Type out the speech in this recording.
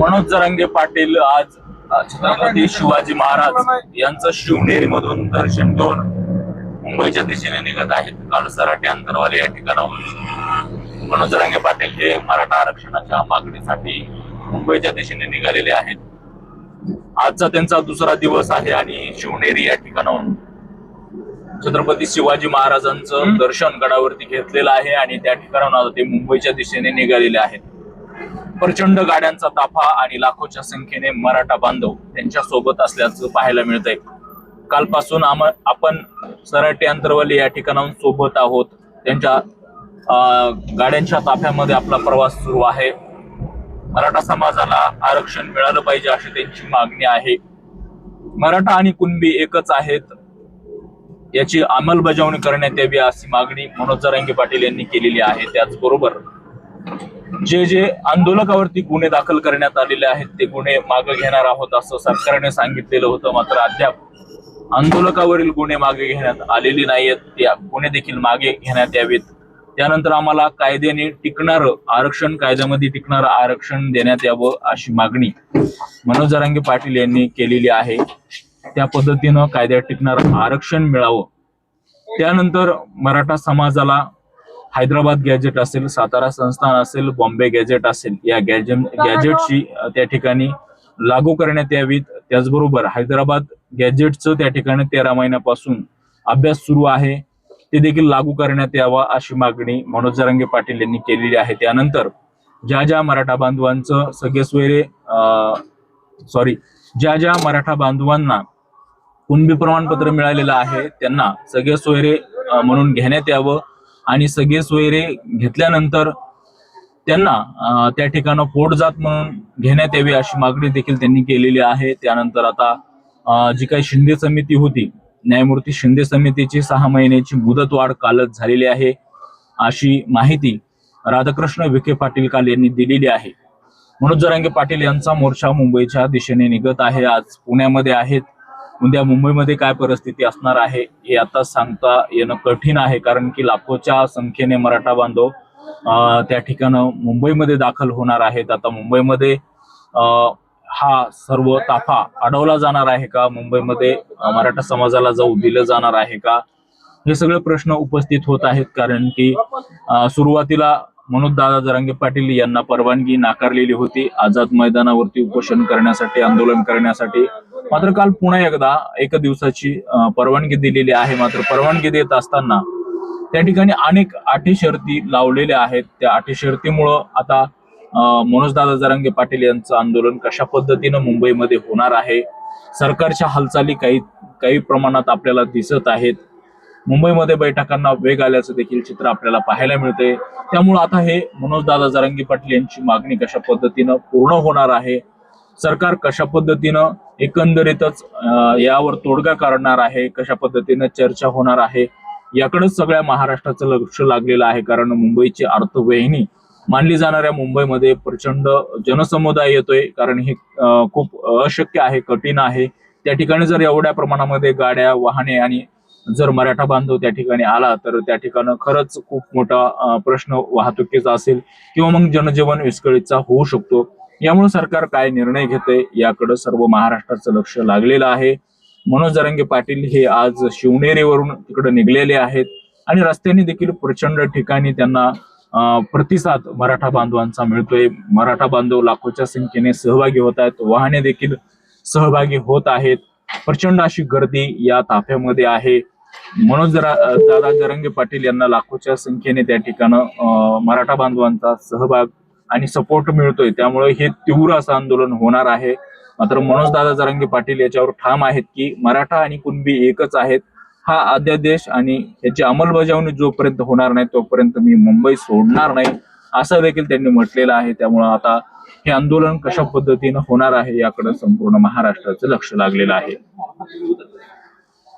मनोज जरांगे पाटील आज छत्रपती शिवाजी महाराज यांचं शिवनेरी मधून दर्शन घेऊन मुंबईच्या दिशेने निघत आहेत. काल सराटे अंतरवाले या ठिकाणाहून. मनोज जरांगे पाटील हे मराठा आरक्षणाच्या मागणीसाठी मुंबईच्या दिशेने निघालेले आहेत. आजचा त्यांचा दुसरा दिवस आहे आणि शिवनेरी या ठिकाणाहून. छत्रपती शिवाजी महाराजांचं दर्शन गडावरती घेतलेलं आहे आणि त्या ठिकाणाहून आता ते मुंबईच्या दिशेने निघालेले आहेत. प्रचंड गाड्यांचा ताफा आणि लाखोच्या संख्येने मराठा बांधव त्यांच्यासोबत असल्याचं पाहायला मिळतंय. कालपासून आम आपण सराटे अंतरवली या ठिकाणाहून सोबत आहोत. त्यांच्या अं, गाड्यांच्या ताफ्यामध्ये आपला प्रवास सुरू आहे. मराठा समाजाला आरक्षण मिळालं पाहिजे अशी त्यांची मागणी आहे. मराठा आणि कुणबी एकच आहेत. याची अंमलबजावणी करण्यात यावी अशी मागणी मनोज जरांगे पाटील यांनी केलेली आहे. त्याचबरोबर जे जे आंदोलकावरती गुन्हे दाखल करण्यात आलेले आहेत ते गुन्हे मागे घेणार आहोत असं सरकारने सांगितलेलं होतं मात्र अद्याप आंदोलकावरील गुन्हे मागे घेण्यात आलेले नाहीयेत. ते गुन्हे देखील मागे घेण्यात यावेत. त्यानंतर आम्हाला कायद्याने टिकणारं आरक्षण कायद्यामध्ये टिकणारं आरक्षण देण्यात यावं अशी मागणी मनोज जरांगे पाटील यांनी केलेली आहे. त्या पद्धतीनं कायद्यात टिकणारं आरक्षण मिळावं. त्यानंतर मराठा समाजाला हैदराबाद गॅजेट असेल सातारा संस्थान असेल बॉम्बे गॅजेट असेल या गॅजेट गॅजेटची त्या ठिकाणी लागू करण्यात यावीत. त्याचबरोबर हैदराबाद गॅजेटचं त्या ठिकाणी तेरा महिन्यापासून अभ्यास सुरू आहे. ते देखील लागू करण्यात यावा अशी मागणी मनोज जरांगे पाटील यांनी केलेली आहे. त्यानंतर ज्या ज्या मराठा बांधवांचं सगळे सोयरे सॉरी ज्या ज्या मराठा बांधवांना कुणबी प्रमाणपत्र मिळालेलं आहे त्यांना सगळे सोयरे म्हणून घेण्यात यावं. आणि सगळे सोयरे घेतल्यानंतर त्यांना त्या ठिकाणं पोटजात म्हणून घेण्यात यावी अशी मागणी देखील त्यांनी केलेली आहे. त्यानंतर आता जी काही शिंदे समिती होती न्यायमूर्ती शिंदे समितीची सहा महिन्याची मुदतवाढ कालच झालेली आहे अशी माहिती राधाकृष्ण विखे पाटील काल यांनी दिलेली आहे. मनोज जरांगे पाटील यांचा मोर्चा मुंबईच्या दिशेने निघत आहे. आज पुण्यामध्ये आहेत. उद्या मुंबईमध्ये काय परिस्थिती असणार आहे हे आता सांगता येणं कठीण आहे कारण की लाखोच्या संख्येने मराठा बांधव त्या ठिकाणं मुंबईमध्ये दाखल होणार आहेत. आता मुंबईमध्ये हा सर्व ताफा अडवला जाणार आहे का? मुंबईमध्ये मराठा समाजाला जाऊ दिलं जाणार आहे का? हे सगळे प्रश्न उपस्थित होत आहेत कारण की सुरुवातीला मनोज दादा जरांगे पाटील यांना परवानगी नाकारलेली होती. आझाद मैदानावरती उपोषण करण्यासाठी आंदोलन करण्यासाठी. मात्र काल पुन्हा एकदा एक दिवसाची परवानगी दिलेली आहे. मात्र परवानगी देत असताना त्या ठिकाणी अनेक अटी शर्ती लावलेल्या आहेत. त्या अटी शर्तीमुळं आता मनोज दादा जरांगे पाटील यांचं आंदोलन कशा पद्धतीनं मुंबईमध्ये होणार आहे? सरकारच्या हालचाली काही काही प्रमाणात आपल्याला दिसत आहेत. मुंबईमध्ये बैठकांना वेग आल्याचं देखील चित्र आपल्याला पाहायला मिळते त्यामुळे आता हे मनोज दादा जरांगी पाटील यांची मागणी कशा पद्धतीनं पूर्ण होणार आहे? सरकार कशा पद्धतीनं एकंदरीतच यावर तोडगा काढणार आहे कशा पद्धतीनं चर्चा होणार आहे याकडेच सगळ्या महाराष्ट्राचं लक्ष लागलेलं आहे. कारण मुंबईची अर्थवाहिनी मानली जाणाऱ्या मुंबईमध्ये प्रचंड जनसमुदाय येतोय. कारण हे खूप अशक्य आहे कठीण आहे. त्या ठिकाणी जर एवढ्या प्रमाणामध्ये गाड्या वाहने आणि जर मराठा बांधव त्या ठिकाणी आला तर त्या ठिकाणी खरंच खूप मोठा प्रश्न वाहतुकीचा असेल किंवा मग जनजीवन विस्कळीतचा होऊ शकतो. यामुळे सरकार काय निर्णय घेते याकडे सर्व महाराष्ट्राचं लक्ष लागलेलं आहे. मनोज जरंगे पाटील हे आज शिवनेरीवरून तिकडे निघलेले आहेत आणि रस्त्याने देखील प्रचंड ठिकाणी त्यांना प्रतिसाद मराठा बांधवांचा मिळतोय. मराठा बांधव लाखोच्या संख्येने सहभागी होत आहेत. वाहने देखील सहभागी होत आहेत. प्रचंड अशी गर्दी या ताफ्यामध्ये आहे. मनोज जरा दादा जरंगे पाटील यांना लाखोच्या संख्येने त्या ठिकाणं मराठा बांधवांचा सहभाग आणि सपोर्ट मिळतोय. त्यामुळे हे तीव्र असं आंदोलन होणार आहे. मात्र मनोजदादा जरांगे पाटील याच्यावर ठाम आहेत की मराठा आणि कुणबी एकच आहेत. हा अध्यादेश आणि याची अंमलबजावणी जोपर्यंत होणार नाही तोपर्यंत मी मुंबई सोडणार नाही असं देखील त्यांनी म्हटलेलं आहे. त्यामुळं आता हे आंदोलन कशा पद्धतीनं होणार आहे याकडे संपूर्ण महाराष्ट्राचं लक्ष लागलेलं आहे.